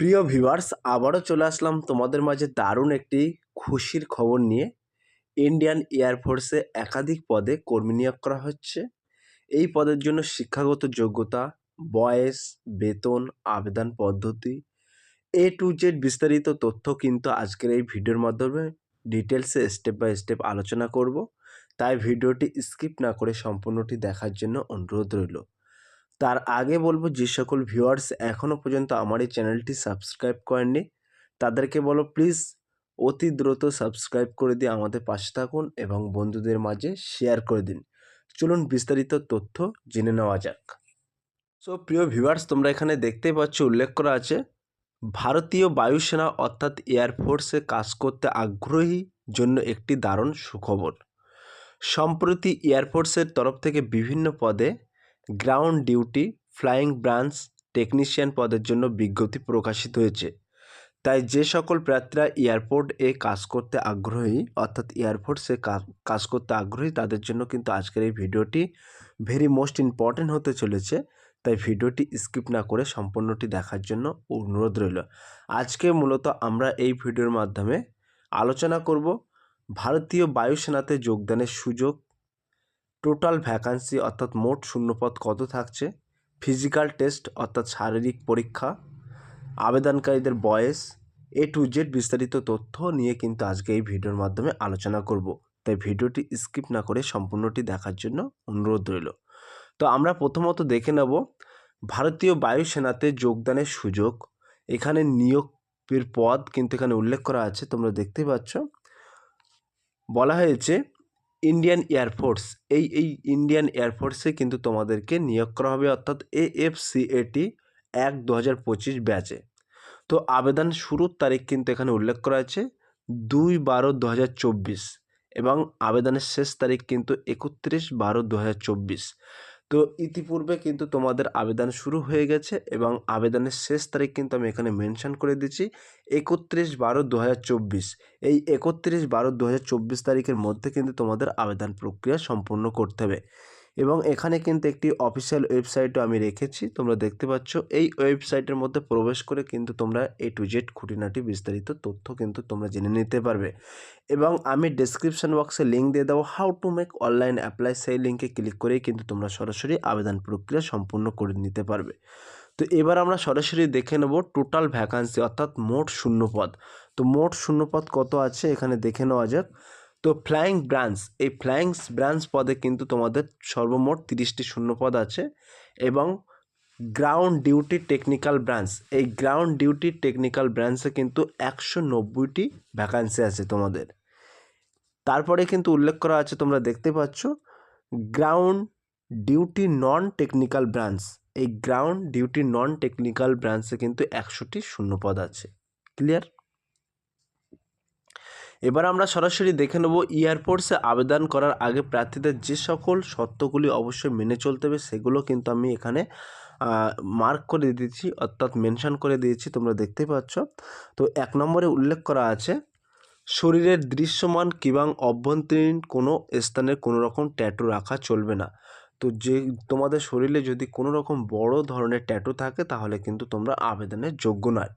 প্রিয় ভিউয়ার্স, আবারও চলে আসলাম তোমাদের মাঝে দারুণ একটি খুশির খবর নিয়ে। ইন্ডিয়ান এয়ারফোর্সে একাধিক পদে কর্মী নিয়োগ করা হচ্ছে। এই পদের জন্য শিক্ষাগত যোগ্যতা, বয়স, বেতন, আবেদন পদ্ধতি এ টু জেড বিস্তারিত তথ্য কিন্তু আজকের এই ভিডিওর মাধ্যমে ডিটেলসে স্টেপ বাই স্টেপ আলোচনা করব। তাই ভিডিওটি স্কিপ না করে সম্পূর্ণটি দেখার জন্য অনুরোধ রইল। তার আগে বলব, যে সকল ভিউয়ার্স এখনও পর্যন্ত আমার এই চ্যানেলটি সাবস্ক্রাইব করেননি, তাদেরকে বলো প্লিজ অতি দ্রুত সাবস্ক্রাইব করে দিয়ে আমাদের পাশে থাকুন এবং বন্ধুদের মাঝে শেয়ার করে দিন। চলুন বিস্তারিত তথ্য জেনে নেওয়া যাক। সো প্রিয় ভিউয়ার্স তোমরা এখানে দেখতেই পাচ্ছ, উল্লেখ করা আছে, ভারতীয় বায়ুসেনা অর্থাৎ এয়ারফোর্সে কাজ করতে আগ্রহী জন্য একটি দারুণ সুখবর। সম্প্রতি এয়ারফোর্সের তরফ থেকে বিভিন্ন পদে ground duty flying branch technician পদের জন্য বিজ্ঞপ্তি প্রকাশিত হয়েছে। তাই যে সকল প্রার্থীরা এয়ারপোর্ট এ কাজ করতে আগ্রহী, অর্থাৎ এয়ারফোর্সে কাজ করতে আগ্রহী, তাদের জন্য কিন্তু আজকের এই ভিডিওটি ভেরি মোস্ট ইম্পর্ট্যান্ট হতে চলেছে। তাই ভিডিওটি স্কিপ না করে সম্পূর্ণটি দেখার জন্য অনুরোধ রইল। আজকে মূলত আমরা এই ভিডিওর মাধ্যমে আলোচনা করব ভারতীয় বায়ুসেনাতে যোগদানের সুযোগ টোটাল ভ্যাকান্সি অর্থাৎ মোট শূন্যপদ কত থাকছে? ফিজিক্যাল টেস্ট অর্থাৎ শারীরিক পরীক্ষা, আবেদনকারীদের বয়স এ টু জেড বিস্তারিত তথ্য নিয়ে কিন্তু আজকে এই ভিডিওর মাধ্যমে আলোচনা করব। তাই ভিডিওটি স্কিপ না করে সম্পূর্ণটি দেখার জন্য অনুরোধ রইল। তো আমরা প্রথমত দেখে নেব, ভারতীয় বায়ুসেনাতে যোগদানের সুযোগ, এখানে নিয়োগের পদ কিন্তু এখানে উল্লেখ করা আছে, তোমরা দেখতে পাচ্ছ। বলা হয়েছে ইন্ডিয়ান এয়ারফোর্স এই এই ইন্ডিয়ান এয়ারফোর্সে কিন্তু তোমাদেরকে নিয়োগ করা হবে অর্থাৎ এএফসিএটি এক দু হাজার পঁচিশ ব্যাচে। তো আবেদন শুরুর তারিখ কিন্তু এখানে উল্লেখ করা আছে, দুই বারো দু হাজার চব্বিশ এবং আবেদনের শেষ তারিখ কিন্তু একত্রিশ বারো দু হাজার চব্বিশ। তো ইতিপূর্বে কিন্তু তোমাদের আবেদন শুরু হয়ে গেছে এবং আবেদনের শেষ তারিখ কিন্তু আমি এখানে মেনশন করে দিচ্ছি। একত্রিশ বারো দু এই একত্রিশ বারো দু তারিখের মধ্যে কিন্তু তোমাদের আবেদন প্রক্রিয়া সম্পূর্ণ করতে হবে। এবং এখানে কিন্তু একটি অফিসিয়াল ওয়েবসাইটও আমি রেখেছি। তোমরা দেখতে পাচ্ছ, এই ওয়েবসাইটের মধ্যে প্রবেশ করে কিন্তু তোমরা এ টু জেড খুঁটিনাটি বিস্তারিত তথ্য কিন্তু তোমরা জেনে নিতে পারবে। এবং আমি ডিসক্রিপশান বক্সে লিঙ্ক দিয়ে দেবো how to make online apply সেই লিঙ্কে ক্লিক করেই কিন্তু তোমরা সরাসরি আবেদন প্রক্রিয়া সম্পূর্ণ করে নিতে পারবে। তো এবার আমরা সরাসরি দেখে নেব টোটাল ভ্যাকান্সি অর্থাৎ মোট শূন্যপদ। তো মোট শূন্যপদ কত আছে? এখানে দেখে নেওয়া যাক। তো ফ্লাইং ব্রাঞ্চ এই ফ্লাইং ব্রাঞ্চ পদে কিন্তু তোমাদের সর্বমোট তিরিশটি শূন্যপদ আছে এবং গ্রাউন্ড ডিউটি টেকনিক্যাল ব্রাঞ্চ এই গ্রাউন্ড ডিউটি টেকনিক্যাল ব্রাঞ্চে কিন্তু একশো নব্বইটি ভ্যাকান্সি আছে তোমাদের। তারপরে কিন্তু উল্লেখ করা আছে তোমরা দেখতে পাচ্ছ ground duty non technical branch এই গ্রাউন্ড ডিউটি নন টেকনিক্যাল ব্রাঞ্চে কিন্তু একশোটি শূন্যপদ আছে। ক্লিয়ার এবার আমরা সরাসরি দেখে নেব এয়ারপোর্টসে আবেদন করার আগে প্রার্থীদের যে সকল শর্তগুলি অবশ্যই মেনে চলতে হবে, সেগুলো কিন্তু আমি এখানে মার্ক করে দিয়েছি, অর্থাৎ মেনশন করে দিয়েছি, তোমরা দেখতে পাচ্ছ। তো এক নম্বরে উল্লেখ করা আছে, শরীরের দৃশ্যমান কিংবা অভ্যন্তরীণ কোনো স্থানে কোনো রকম ট্যাটু রাখা চলবে না। তো যে, তোমাদের শরীরে যদি কোনো রকম বড় ধরনের ট্যাটু থাকে, তাহলে কিন্তু তোমরা আবেদনের যোগ্য নয়।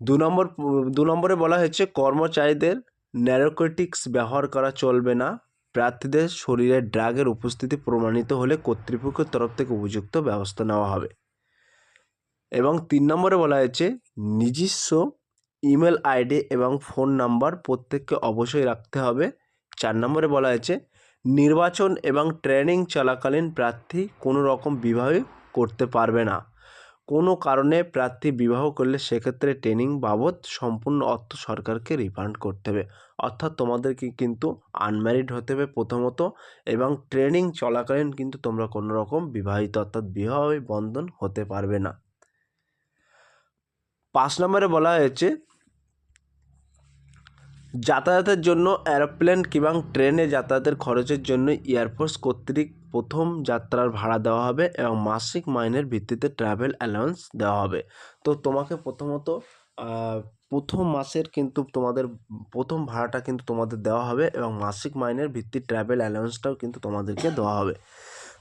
দু নম্বর, দু নম্বরে বলা হয়েছে, কর্মচারীদের ন্যারোকোটিক্স ব্যবহার করা চলবে না। প্রার্থীদের শরীরে ড্রাগের উপস্থিতি প্রমাণিত হলে কর্তৃপক্ষের তরফ থেকে উপযুক্ত ব্যবস্থা নেওয়া হবে। এবং তিন নম্বরে বলা হয়েছে, নিজস্ব ইমেল আইডি এবং ফোন নাম্বার প্রত্যেককে অবশ্যই রাখতে হবে। চার নম্বরে বলা হয়েছে, নির্বাচন এবং ট্রেনিং চলাকালীন প্রার্থী কোনো রকম বিবাহ করতে পারবে না। কোনো কারণে প্রার্থী বিবাহ করলে সেক্ষেত্রে ট্রেনিং বাবদ সম্পূর্ণ অর্থ সরকারকে রিফান্ড করতে হবে। অর্থাৎ তোমাদেরকে কিন্তু আনম্যারিড হতে হবে প্রথমত এবং ট্রেনিং চলাকালীন কিন্তু তোমরা কোনো রকম বিবাহিত অর্থাৎ বিবাহ বন্ধন হতে পারবে না। পাঁচ নম্বরে বলা হয়েছে যাতায়াতের জন্য এরোপ্লেন কিংবা ট্রেনে যাতায়াতের খরচের জন্য এয়ারফোর্স কর্তৃক প্রথম যাত্রার ভাড়া দেওয়া হবে এবং মাসিক মাইনের ভিত্তিতে ট্রাভেল অ্যালাউন্স দেওয়া হবে। তো তোমাকে প্রথমত প্রথম মাসের কিন্তু তোমাদের, প্রথম ভাড়াটা কিন্তু তোমাদের দেওয়া হবে এবং মাসিক মাইনের ভিত্তি ট্রাভেল অ্যালাউন্সটাও কিন্তু তোমাদেরকে দেওয়া হবে।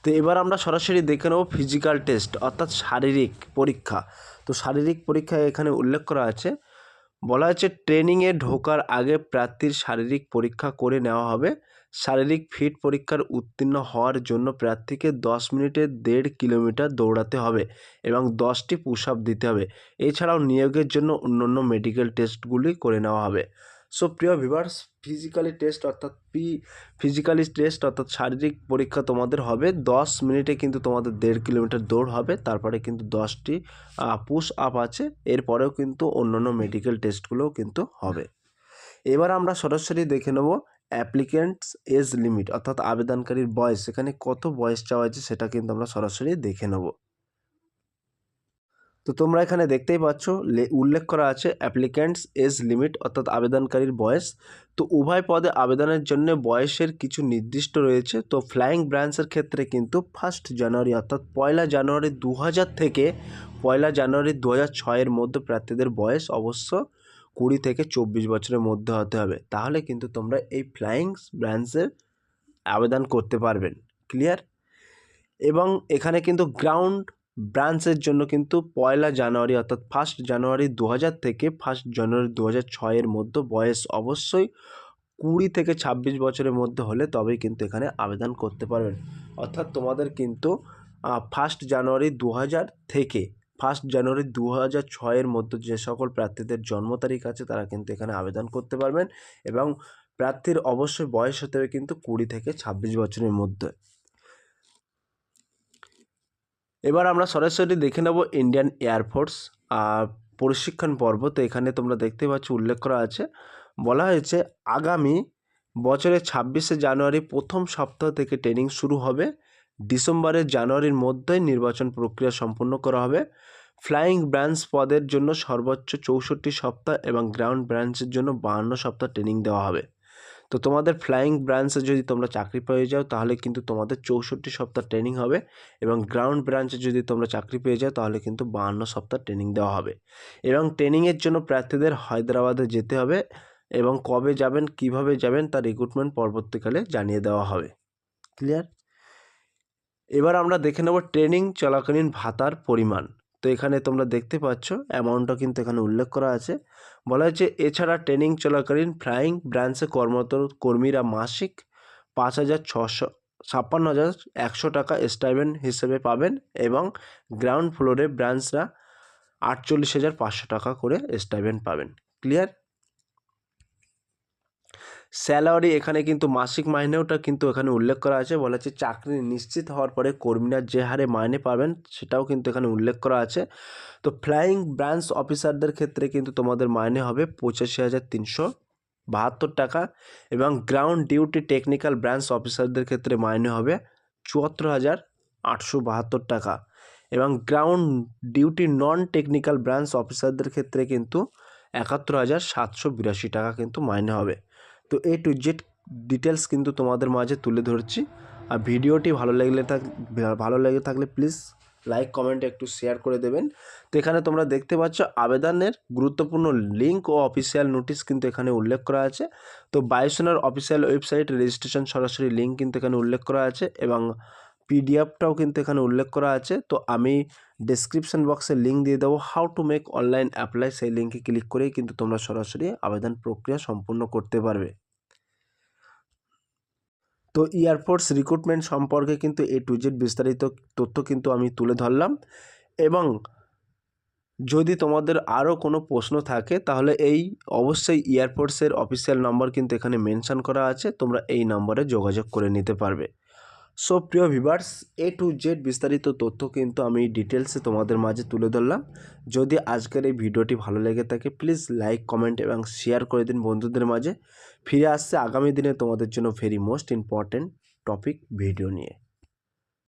তো এবার আমরা সরাসরি দেখে নেব ফিজিক্যাল টেস্ট অর্থাৎ শারীরিক পরীক্ষা। তো শারীরিক পরীক্ষায় এখানে উল্লেখ করা আছে বলা হয়েছে ট্রেনিংয়ে ঢোকার আগে প্রার্থীর শারীরিক পরীক্ষা করে নেওয়া হবে। শারীরিক ফিট পরীক্ষার উত্তীর্ণ হওয়ার জন্য প্রার্থীকে দশ মিনিটে দেড় কিলোমিটার দৌড়াতে হবে এবং দশটি পুশ আপ দিতে হবে। এছাড়াও নিয়োগের জন্য অন্যান্য মেডিকেল টেস্টগুলি করে নেওয়া হবে। সো প্রিয় ভিভার্স ফিজিক্যালি টেস্ট অর্থাৎ পি ফিজিক্যালি টেস্ট অর্থাৎ শারীরিক পরীক্ষা তোমাদের হবে। দশ মিনিটে কিন্তু তোমাদের দেড় কিলোমিটার দৌড় হবে। তারপরে কিন্তু দশটি পুশ আপ আছে। এরপরেও কিন্তু অন্যান্য মেডিকেল টেস্টগুলোও কিন্তু হবে। এবার আমরা সরাসরি দেখে নেব অ্যাপ্লিক্যান্টস এজ লিমিট অর্থাৎ আবেদনকারীর বয়স। এখানে কত বয়স চাওয়া আছে সেটা কিন্তু আমরা সরাসরি দেখে নেব। তো তোমরা এখানে দেখতেই পাচ্ছ উল্লেখ করা আছে অ্যাপ্লিক্যান্টস এজ লিমিট অর্থাৎ আবেদনকারীর বয়স। তো উভয় পদে আবেদনের জন্য বয়সের কিছু নির্দিষ্ট রয়েছে। তো ফ্লাইং ব্রাঞ্চের ক্ষেত্রে কিন্তু ফার্স্ট জানুয়ারি অর্থাৎ পয়লা জানুয়ারি দু হাজার থেকে পয়লা জানুয়ারি দু হাজার ছয়ের মধ্যে প্রার্থীদের বয়স অবশ্য কুড়ি থেকে চব্বিশ বছরের মধ্যে হতে হবে। তাহলে কিন্তু তোমরা এই ফ্লাইং ব্রাঞ্চের আবেদন করতে পারবেন। ক্লিয়ার এবং এখানে কিন্তু গ্রাউন্ড ব্রাঞ্চের জন্য কিন্তু পয়লা জানুয়ারি অর্থাৎ ফার্স্ট জানুয়ারি দু হাজার থেকে ফার্স্ট জানুয়ারি দু হাজার ছয়ের মধ্যে বয়স অবশ্যই কুড়ি থেকে ছাব্বিশ বছরের মধ্যে হলে তবেই কিন্তু এখানে আবেদন করতে পারবেন। অর্থাৎ তোমাদের কিন্তু ফার্স্ট জানুয়ারি দু হাজার থেকে ফার্স্ট জানুয়ারি দু হাজার ছয়ের মধ্যে যে সকল প্রার্থীদের জন্ম তারিখ আছে তারা কিন্তু এখানে আবেদন করতে পারবেন এবং প্রার্থীর অবশ্যই বয়স হতে হবে কিন্তু কুড়ি থেকে ছাব্বিশ বছরের মধ্যে। এবার আমরা সরাসরি দেখে নেব ইন্ডিয়ান এয়ারফোর্স প্রশিক্ষণ পর্ব। তো এখানে তোমরা দেখতে পাচ্ছ উল্লেখ করা আছে। বলা হয়েছে আগামী বছরের ছাব্বিশে জানুয়ারি প্রথম সপ্তাহ থেকে ট্রেনিং শুরু হবে। ডিসেম্বরের জানুয়ারির মধ্যেই নির্বাচন প্রক্রিয়া সম্পন্ন করা হবে। ফ্লাইং ব্রাঞ্চ পদের জন্য সর্বোচ্চ চৌষট্টি সপ্তাহ এবং গ্রাউন্ড ব্রাঞ্চের জন্য বাহান্ন সপ্তাহ ট্রেনিং দেওয়া হবে। তো তোমাদের ফ্লাইং ব্রাঞ্চে যদি তোমরা চাকরি পেয়ে যাও, তাহলে কিন্তু তোমাদের চৌষট্টি সপ্তাহ ট্রেনিং হবে এবং গ্রাউন্ড ব্রাঞ্চে যদি তোমরা চাকরি পেয়ে যাও, তাহলে কিন্তু বাহান্ন সপ্তাহ ট্রেনিং দেওয়া হবে। এবং ট্রেনিংয়ের জন্য প্রার্থীদের হায়দ্রাবাদে যেতে হবে এবং কবে যাবেন, কীভাবে যাবেন তার রিক্রুটমেন্ট পরবর্তীকালে জানিয়ে দেওয়া হবে। ক্লিয়ার এবার আমরা দেখে নেব ট্রেনিং চলাকালীন ভাতার পরিমাণ। তো এখানে তোমরা দেখতে পাচ্ছ অ্যামাউন্টটা কিন্তু এখানে উল্লেখ করা আছে। বলা হয়েছে, এছাড়া ট্রেনিং চলাকালীন ফ্লাইং ব্রাঞ্চে কর্মরত কর্মীরা মাসিক পাঁচ হাজার ছশো ছাপ্পান্ন হাজার একশো টাকা স্টাইপেন্ড হিসেবে পাবেন এবং গ্রাউন্ড ফ্লোরে ব্রাঞ্চরা আটচল্লিশ হাজার পাঁচশো টাকা করে স্টাইপেন্ড পাবেন। ক্লিয়ার স্যালারি এখানে কিন্তু মাসিক মাইনেওটা কিন্তু এখানে উল্লেখ করা আছে। বলা আছে চাকরি নিশ্চিত হওয়ার পরে কর্মীরা যে হারে মাইনে পাবেন সেটাও কিন্তু এখানে উল্লেখ করা আছে। তো ফ্লাইং ব্রাঞ্চ অফিসারদের ক্ষেত্রে কিন্তু তোমাদের মাইনে হবে পঁচাশি হাজার তিনশো বাহাত্তর টাকা এবং গ্রাউন্ড ডিউটি টেকনিক্যাল ব্রাঞ্চ অফিসারদের ক্ষেত্রে মাইনে হবে চুয়াত্তর হাজার আটশো বাহাত্তর টাকা এবং ground duty non technical branch অফিসারদের ক্ষেত্রে কিন্তু একাত্তর হাজার সাতশো বিরাশি টাকা কিন্তু মাইনে হবে। তো এ টু জেড ডিটেলস কিন্তু তোমাদের মাঝে তুলে ধরছি। আর ভিডিওটি ভালো লাগলে থাক, ভালো লেগে থাকলে প্লিজ লাইক কমেন্ট একটু শেয়ার করে দেবেন। তো এখানে তোমরা দেখতে পাচ্ছ আবেদনের গুরুত্বপূর্ণ লিঙ্ক ও অফিসিয়াল নোটিশ কিন্তু এখানে উল্লেখ করা আছে। তো বায়ুসেনার অফিসিয়াল ওয়েবসাইট রেজিস্ট্রেশন সরাসরি লিঙ্ক কিন্তু এখানে উল্লেখ করা আছে এবং পিডিএফটাও কিন্তু এখানে উল্লেখ করা আছে। তো আমি ডেসক্রিপশন বক্সে লিঙ্ক দিয়ে দেবো how to make online apply সেই লিঙ্কে ক্লিক করেই কিন্তু তোমরা সরাসরি আবেদন প্রক্রিয়া সম্পূর্ণ করতে পারবে। তো এয়ারফোর্স রিক্রুটমেন্ট সম্পর্কে কিন্তু এ টু জেড বিস্তারিত তথ্য কিন্তু আমি তুলে ধরলাম এবং যদি তোমাদের আরও কোনো প্রশ্ন থাকে তাহলে এই অবশ্যই এয়ারফোর্সের অফিসিয়াল নম্বর কিন্তু এখানে মেনশান করা আছে। তোমরা এই নম্বরে যোগাযোগ করে নিতে পারবে। সো প্রিয় ভিভার্স এ টু জেড বিস্তারিত তথ্য কিন্তু আমি ডিটেলসে তোমাদের মাঝে তুলে ধরলাম। যদি আজকের এই ভিডিওটি ভালো লেগে থাকে প্লিজ লাইক কমেন্ট এবং শেয়ার করে দিন বন্ধুদের মাঝে। ফিরে আসছে আগামী দিনে তোমাদের জন্য very most important topic video নিয়ে।